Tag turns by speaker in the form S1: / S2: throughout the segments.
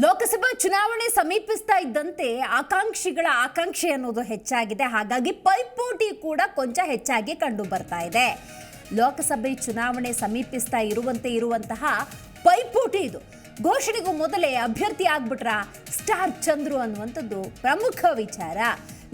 S1: ಲೋಕಸಭಾ ಚುನಾವಣೆ ಸಮೀಪಿಸ್ತಾ ಇದ್ದಂತೆ ಆಕಾಂಕ್ಷಿಗಳ ಆಕಾಂಕ್ಷೆ ಅನ್ನೋದು ಹೆಚ್ಚಾಗಿದೆ. ಹಾಗಾಗಿ ಪೈಪೋಟಿ ಕೂಡ ಕೊಂಚ ಹೆಚ್ಚಾಗಿ ಕಂಡು ಬರ್ತಾ ಇದೆ. ಲೋಕಸಭೆ ಚುನಾವಣೆ ಸಮೀಪಿಸ್ತಾ ಇರುವಂತೆ ಇರುವಂತಹ ಪೈಪೋಟಿ ಇದು. ಘೋಷಣೆಗೂ ಮೊದಲೇ ಅಭ್ಯರ್ಥಿ ಆಗ್ಬಿಟ್ರ ಸ್ಟಾರ್ ಚಂದ್ರು ಅನ್ನುವಂಥದ್ದು ಪ್ರಮುಖ ವಿಚಾರ.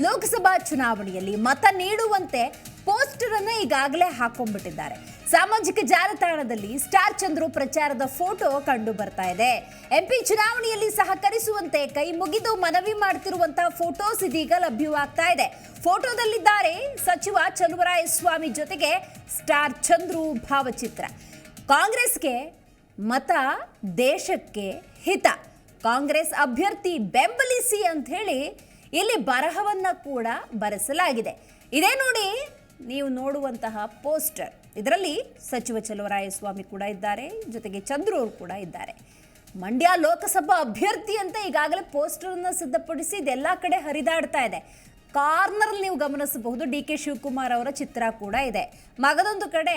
S1: ಲೋಕಸಭಾ ಚುನಾವಣೆಯಲ್ಲಿ ಮತ ನೀಡುವಂತೆ ಪೋಸ್ಟರ್ ಅನ್ನು ಈಗಾಗಲೇ ಹಾಕೊಂಡ್ಬಿಟ್ಟಿದ್ದಾರೆ. ಸಾಮಾಜಿಕ ಜಾಲತಾಣದಲ್ಲಿ ಸ್ಟಾರ್ ಚಂದ್ರು ಪ್ರಚಾರದ ಫೋಟೋ ಕಂಡು ಬರ್ತಾ ಇದೆ. ಎಂಪಿ ಚುನಾವಣೆಯಲ್ಲಿ ಸಹಕರಿಸುವಂತೆ ಕೈ ಮುಗಿದು ಮನವಿ ಮಾಡ್ತಿರುವಂತಹ ಫೋಟೋಸ್ ಇದೀಗ ಲಭ್ಯವಾಗ್ತಾ ಇದೆ. ಫೋಟೋದಲ್ಲಿದ್ದಾರೆ ಸಚಿವ ಚಲುವರಾಯಸ್ವಾಮಿ ಜೊತೆಗೆ ಸ್ಟಾರ್ ಚಂದ್ರು ಭಾವಚಿತ್ರ. ಕಾಂಗ್ರೆಸ್ಗೆ ಮತ, ದೇಶಕ್ಕೆ ಹಿತ. ಕಾಂಗ್ರೆಸ್ ಅಭ್ಯರ್ಥಿ ಬೆಂಬಲಿಸಿ ಅಂತ ಹೇಳಿ ಇಲ್ಲಿ ಬರಹವನ್ನ ಕೂಡ ಬರೆಸಲಾಗಿದೆ. ಇದೇ ನೋಡಿ ನೀವು ನೋಡುವಂತಹ ಪೋಸ್ಟರ್. ಇದರಲ್ಲಿ ಸಚಿವ ಚಲುವರಾಯಸ್ವಾಮಿ ಕೂಡ ಇದ್ದಾರೆ, ಜೊತೆಗೆ ಚಂದ್ರು ಅವರು ಕೂಡ ಇದ್ದಾರೆ. ಮಂಡ್ಯ ಲೋಕಸಭಾ ಅಭ್ಯರ್ಥಿ ಅಂತ ಈಗಾಗಲೇ ಪೋಸ್ಟರ್ ಅನ್ನ ಸಿದ್ಧಪಡಿಸಿ ಇದೆಲ್ಲ ಕಡೆ ಹರಿದಾಡ್ತಾ ಇದೆ. ಕಾರ್ನರ್ ನೀವು ಗಮನಿಸಬಹುದು ಡಿ ಕೆ ಶಿವಕುಮಾರ್ ಅವರ ಚಿತ್ರ ಕೂಡ ಇದೆ. ಮಗದೊಂದು ಕಡೆ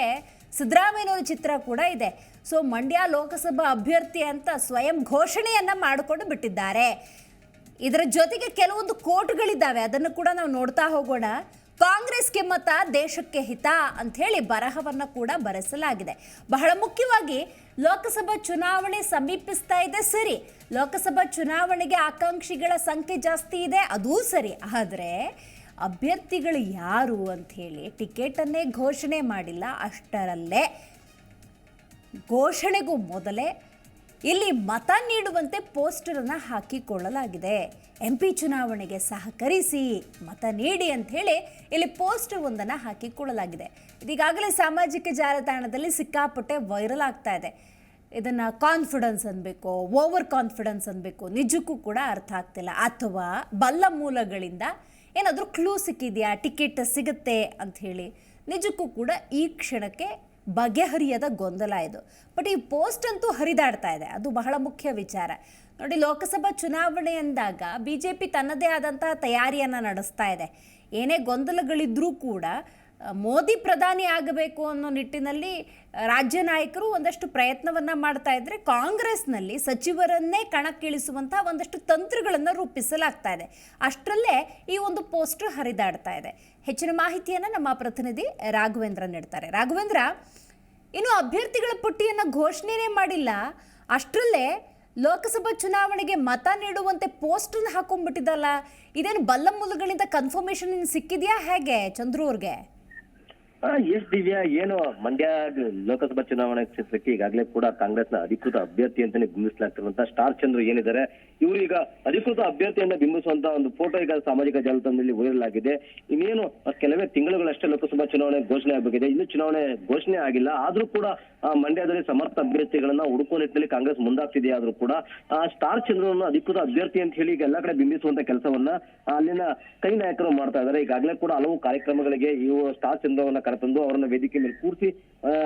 S1: ಸಿದ್ದರಾಮಯ್ಯನವರ ಚಿತ್ರ ಕೂಡ ಇದೆ. ಸೊ, ಮಂಡ್ಯ ಲೋಕಸಭಾ ಅಭ್ಯರ್ಥಿ ಅಂತ ಸ್ವಯಂ ಘೋಷಣೆಯನ್ನ ಮಾಡಿಕೊಂಡು ಬಿಟ್ಟಿದ್ದಾರೆ. ಇದರ ಜೊತೆಗೆ ಕೆಲವೊಂದು ಕೋಟ್ಗಳಿದ್ದಾವೆ ಅದನ್ನು ಕೂಡ ನಾವು ನೋಡ್ತಾ ಹೋಗೋಣ. ಕಾಂಗ್ರೆಸ್ಗೆ ಮತ, ದೇಶಕ್ಕೆ ಹಿತ ಅಂತ ಹೇಳಿ ಬರಹವನ್ನ ಕೂಡ ಬರೆಸಲಾಗಿದೆ. ಬಹಳ ಮುಖ್ಯವಾಗಿ ಲೋಕಸಭಾ ಚುನಾವಣೆ ಸಮೀಪಿಸ್ತಾ ಇದೆ ಸರಿ. ಲೋಕಸಭಾ ಚುನಾವಣೆಗೆ ಆಕಾಂಕ್ಷಿಗಳ ಸಂಖ್ಯೆ ಜಾಸ್ತಿ ಇದೆ, ಅದೂ ಸರಿ. ಆದರೆ ಅಭ್ಯರ್ಥಿಗಳು ಯಾರು ಅಂತ ಹೇಳಿ ಟಿಕೆಟನ್ನೇ ಘೋಷಣೆ ಮಾಡಿಲ್ಲ, ಅಷ್ಟರಲ್ಲೇ ಘೋಷಣೆಗೂ ಮೊದಲೇ ಇಲ್ಲಿ ಮತ ನೀಡುವಂತೆ ಪೋಸ್ಟರನ್ನು ಹಾಕಿಕೊಳ್ಳಲಾಗಿದೆ. ಎಂ ಪಿ ಚುನಾವಣೆಗೆ ಸಹಕರಿಸಿ ಮತ ನೀಡಿ ಅಂತ ಹೇಳಿ ಇಲ್ಲಿ ಪೋಸ್ಟರ್ ಒಂದನ್ನು ಹಾಕಿಕೊಳ್ಳಲಾಗಿದೆ. ಇದೀಗಾಗಲೇ ಸಾಮಾಜಿಕ ಜಾಲತಾಣದಲ್ಲಿ ಸಿಕ್ಕಾಪಟ್ಟೆ ವೈರಲ್ ಆಗ್ತಾ ಇದೆ. ಇದನ್ನು ಕಾನ್ಫಿಡೆನ್ಸ್ ಅನ್ಬೇಕು ಓವರ್ ಕಾನ್ಫಿಡೆನ್ಸ್ ಅನ್ಬೇಕು, ನಿಜಕ್ಕೂ ಕೂಡ ಅರ್ಥ ಆಗ್ತಿಲ್ಲ. ಅಥವಾ ಬಲ್ಲ ಮೂಲಗಳಿಂದ ಏನಾದರೂ ಕ್ಲೂ ಸಿಕ್ಕಿದೆಯಾ ಟಿಕೆಟ್ ಸಿಗುತ್ತೆ ಅಂತ ಹೇಳಿ ನಿಜಕ್ಕೂ ಕೂಡ ಈ ಕ್ಷಣಕ್ಕೆ ಬಗೆಹರಿಯದ ಗೊಂದಲ ಇದು. ಬಟ್ ಈ ಪೋಸ್ಟ್ ಅಂತೂ ಹರಿದಾಡ್ತಾ ಇದೆ. ಅದು ಬಹಳ ಮುಖ್ಯ ವಿಚಾರ. ನೋಡಿ, ಲೋಕಸಭಾ ಚುನಾವಣೆ ಅಂದಾಗ ಬಿ ಜೆ ಪಿ ತನ್ನದೇ ಆದಂತಹ ತಯಾರಿಯನ್ನು ನಡೆಸ್ತಾ ಇದೆ. ಏನೇ ಗೊಂದಲಗಳಿದ್ರೂ ಕೂಡ ಮೋದಿ ಪ್ರಧಾನಿ ಆಗಬೇಕು ಅನ್ನೋ ನಿಟ್ಟಿನಲ್ಲಿ ರಾಜ್ಯ ನಾಯಕರು ಒಂದಷ್ಟು ಪ್ರಯತ್ನವನ್ನು ಮಾಡ್ತಾ ಇದ್ದರೆ ಕಾಂಗ್ರೆಸ್ನಲ್ಲಿ ಸಚಿವರನ್ನೇ ಕಣಕ್ಕಿಳಿಸುವಂತಹ ಒಂದಷ್ಟು ತಂತ್ರಗಳನ್ನು ರೂಪಿಸಲಾಗ್ತಾ ಇದೆ. ಅಷ್ಟರಲ್ಲೇ ಈ ಒಂದು ಪೋಸ್ಟರ್ ಹರಿದಾಡ್ತಾ ಇದೆ. ಹೆಚ್ಚಿನ ಮಾಹಿತಿಯನ್ನು ನಮ್ಮ ಪ್ರತಿನಿಧಿ ರಾಘವೇಂದ್ರ ನೀಡ್ತಾರೆ. ರಾಘವೇಂದ್ರ, ಇನ್ನು ಅಭ್ಯರ್ಥಿಗಳ ಪಟ್ಟಿಯನ್ನು ಘೋಷಣೆನೇ ಮಾಡಿಲ್ಲ. ಅಷ್ಟರಲ್ಲೇ ಲೋಕಸಭಾ ಚುನಾವಣೆಗೆ ಮತ ನೀಡುವಂತೆ ಪೋಸ್ಟನ್ನು ಹಾಕೊಂಡ್ಬಿಟ್ಟಿದ್ದಲ್ಲ. ಇದೇನು ಬಲ್ಲ ಮೂಲಗಳಿಂದ ಕನ್ಫರ್ಮೇಷನ್ ಸಿಕ್ಕಿದೆಯಾ ಹೇಗೆ ಚಂದ್ರು ಅವ್ರಿಗೆ
S2: ಎಸ್ ದಿವ್ಯಾ ಏನು ಮಂಡ್ಯ ಲೋಕಸಭಾ ಚುನಾವಣಾ ಕ್ಷೇತ್ರಕ್ಕೆ ಈಗಾಗಲೇ ಕೂಡ ಕಾಂಗ್ರೆಸ್ನ ಅಧಿಕೃತ ಅಭ್ಯರ್ಥಿ ಅಂತಾನೆ ಬಿಂಬಿಸಲಾಗ್ತಿರುವಂತಹ ಸ್ಟಾರ್ ಚಂದ್ರ ಏನಿದ್ದಾರೆ ಇವರು ಈಗ ಅಧಿಕೃತ ಅಭ್ಯರ್ಥಿಯನ್ನ ಬಿಂಬಿಸುವಂತ ಒಂದು ಫೋಟೋ ಈಗ ಸಾಮಾಜಿಕ ಜಾಲತಾಣದಲ್ಲಿ ವೈರಲ್ ಆಗಿದೆ. ಇನ್ನೇನು ಕೆಲವೇ ತಿಂಗಳುಗಳಷ್ಟೇ ಲೋಕಸಭಾ ಚುನಾವಣೆ ಘೋಷಣೆ ಆಗಬೇಕಿದೆ ಇನ್ನು ಚುನಾವಣೆ ಘೋಷಣೆ ಆಗಿಲ್ಲ. ಆದ್ರೂ ಕೂಡ ಮಂಡ್ಯದಲ್ಲಿ ಸಮರ್ಥ ಅಭ್ಯರ್ಥಿಗಳನ್ನ ಹುಡುಕುವ ನಿಟ್ಟಿನಲ್ಲಿ ಕಾಂಗ್ರೆಸ್ ಮುಂದಾಗ್ತಿದೆ. ಆದ್ರೂ ಕೂಡ ಆ, ಸ್ಟಾರ್ ಚಂದ್ರವನ್ನು ಅಧಿಕೃತ ಅಭ್ಯರ್ಥಿ ಅಂತ ಹೇಳಿ ಈಗ ಎಲ್ಲಾ ಕಡೆ ಬಿಂಬಿಸುವಂತ ಕೆಲಸವನ್ನ ಅಲ್ಲಿನ ಕೈ ನಾಯಕರು ಮಾಡ್ತಾ ಇದ್ದಾರೆ. ಈಗಾಗಲೇ ಕೂಡ ಹಲವು ಕಾರ್ಯಕ್ರಮಗಳಿಗೆ ಇವು ಸ್ಟಾರ್ ಚಂದ್ರವನ್ನ ಕರೆತಂದು ಅವರನ್ನ ವೇದಿಕೆ ಮೇಲೆ ಕೂರಿಸಿ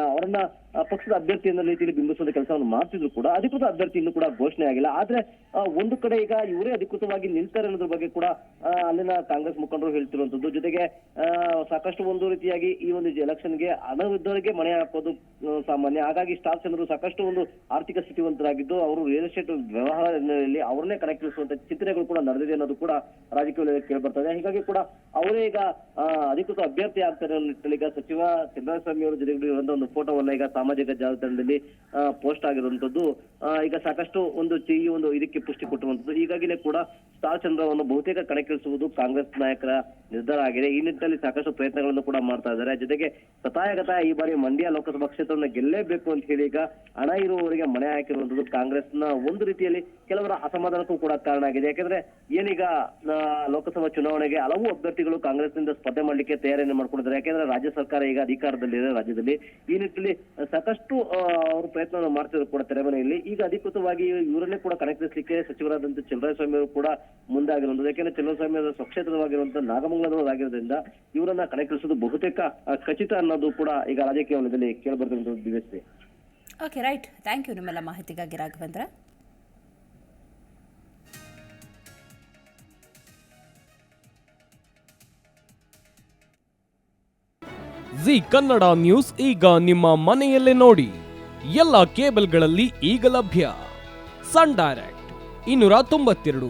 S2: ಅವರನ್ನ ಆ, ಪಕ್ಷದ ಅಭ್ಯರ್ಥಿ ಎನ್ನುವ ರೀತಿಯಲ್ಲಿ ಬಿಂಬಿಸುವ ಕೆಲಸವನ್ನು ಮಾಡ್ತಿದ್ರು ಕೂಡ, ಅಧಿಕೃತ ಅಭ್ಯರ್ಥಿ ಇನ್ನೂ ಕೂಡ ಘೋಷಣೆ ಆಗಿಲ್ಲ. ಆದ್ರೆ ಒಂದು ಕಡೆ ಈಗ ಇವರೇ ಅಧಿಕೃತವಾಗಿ ನಿಲ್ತಾರೆ ಅನ್ನೋದ್ರ ಬಗ್ಗೆ ಕೂಡ ಅಲ್ಲಿನ ಕಾಂಗ್ರೆಸ್ ಮುಖಂಡರು ಹೇಳ್ತಿರುವಂತದ್ದು. ಜೊತೆಗೆ ಸಾಕಷ್ಟು ಒಂದು ರೀತಿಯಾಗಿ ಈ ಒಂದು ಎಲೆಕ್ಷನ್ಗೆ ಅನವಿದ್ದವರಿಗೆ ಮನೆ ಹಾಕೋದು ಸಾಮಾನ್ಯ. ಹಾಗಾಗಿ ಸ್ಟಾಫ್ ಜನರು ಸಾಕಷ್ಟು ಒಂದು ಆರ್ಥಿಕ ಸ್ಥಿತಿವಂತರಾಗಿದ್ದು, ಅವರು ರಿಯಲ್ ಎಸ್ಟೇಟ್ ವ್ಯವಹಾರದಲ್ಲಿ ಅವರನ್ನೇ ಕಣಕ್ಕಿಳಿಸುವಂತ ಚಿಂತನೆಗಳು ಕೂಡ ನಡೆದಿದೆ ಅನ್ನೋದು ಕೂಡ ರಾಜಕೀಯ ಕೇಳ್ಬರ್ತದೆ ಕೇಳಿ ಬರ್ತದೆ. ಹೀಗಾಗಿ ಕೂಡ ಅವರೇ ಈಗ ಅಧಿಕೃತ ಅಭ್ಯರ್ಥಿ ಆಗ್ತಾರೆ ನಿಟ್ಟಿನಲ್ಲಿ ಈಗ ಸಚಿವ ಚಂದ್ರಸ್ವಾಮಿ ಅವರ ಜೊತೆಗೆ ಒಂದು ಫೋಟೋವನ್ನ ಈಗ ಸಾಮಾಜಿಕ ಜಾಲತಾಣದಲ್ಲಿ ಪೋಸ್ಟ್ ಆಗಿರುವಂತದ್ದು ಈಗ ಸಾಕಷ್ಟು ಒಂದು ಈ ಒಂದು ಇದಕ್ಕೆ ಪುಷ್ಟಿ ಕೊಟ್ಟಿರುವಂತದ್ದು ಈಗಾಗಲೇ ಕೂಡ ಚಂದ್ರವನ್ನು ಬಹುತೇಕ ಕಣಕ್ಕಿಳಿಸುವುದು ಕಾಂಗ್ರೆಸ್ ನಾಯಕರ ನಿರ್ಧಾರ ಆಗಿದೆ. ಈ ನಿಟ್ಟಿನಲ್ಲಿ ಸಾಕಷ್ಟು ಪ್ರಯತ್ನಗಳನ್ನು ಕೂಡ ಮಾಡ್ತಾ ಇದ್ದಾರೆ. ಜೊತೆಗೆ ತಥಾಯಗತಾಯ ಈ ಬಾರಿ ಮಂಡ್ಯ ಲೋಕಸಭಾ ಕ್ಷೇತ್ರವನ್ನು ಗೆಲ್ಲೇಬೇಕು ಅಂತ ಹೇಳಿ ಈಗ ಹಣ ಇರುವವರಿಗೆ ಮನೆ ಹಾಕಿರುವಂತದ್ದು ಕಾಂಗ್ರೆಸ್ನ ಒಂದು ರೀತಿಯಲ್ಲಿ ಕೆಲವರ ಅಸಮಾಧಾನಕ್ಕೂ ಕೂಡ ಕಾರಣ ಆಗಿದೆ. ಯಾಕಂದ್ರೆ ಏನೀಗ ಲೋಕಸಭಾ ಚುನಾವಣೆಗೆ ಹಲವು ಅಭ್ಯರ್ಥಿಗಳು ಕಾಂಗ್ರೆಸ್ನಿಂದ ಸ್ಪರ್ಧೆ ಮಾಡ್ಲಿಕ್ಕೆ ತಯಾರಿಯನ್ನು ಮಾಡ್ಕೊಂಡಿದ್ದಾರೆ ಯಾಕಂದ್ರೆ ರಾಜ್ಯ ಸರ್ಕಾರ ಈಗ ಅಧಿಕಾರದಲ್ಲಿದೆ ರಾಜ್ಯದಲ್ಲಿ. ಈ ನಿಟ್ಟಿನಲ್ಲಿ ಸಾಕಷ್ಟು ಅವರು ಪ್ರಯತ್ನವನ್ನು ಮಾಡ್ತಿದ್ರು ಕೂಡ ತೆರೆಮನೆಯಲ್ಲಿ. ಈಗ ಅಧಿಕೃತವಾಗಿ ಇವರನ್ನೇ ಕೂಡ ಕಣಕ್ಕಿಳಿಸಲಿಕ್ಕೆ ಸಚಿವರಾದಂತ ಚಂದ್ರಸ್ವಾಮಿ ಅವರು ಕೂಡ ಮುಂದಾಗಿರುವಂತದ್ದು ಯಾಕೆಂದ್ರೆ ಕೆಲವು ಸಮಯದ ಸ್ವಕ್ಷೇತ್ರವಾಗಿರುವಂತಹ ನಾಗಮಂಗಲದವರಾಗಿರೋದ್ರಿಂದ ಇವರನ್ನ ಕಣಕ್ಕಿಳಿಸೋದು ಬಹುತೇಕ ಖಚಿತ ಅನ್ನೋದು ಕೂಡ ಈಗ ರಾಜಕೀಯ ವಲಯದಲ್ಲಿ Divyashree
S1: okay right thank you ನಿಮ್ಮೆಲ್ಲ ಮಾಹಿತಿಗಾಗಿ ರಾಘವೇಂದ್ರ.
S3: ಜಿ ಕನ್ನಡ ನ್ಯೂಸ್ ಈಗ ನಿಮ್ಮ ಮನೆಯಲ್ಲೇ ನೋಡಿ. ಎಲ್ಲ ಕೇಬಲ್ಗಳಲ್ಲಿ ಈಗ ಲಭ್ಯ. ಸನ್ ಡೈರೆಕ್ಟ್ ಇನ್ನೂರ ತೊಂಬತ್ತೆರಡು.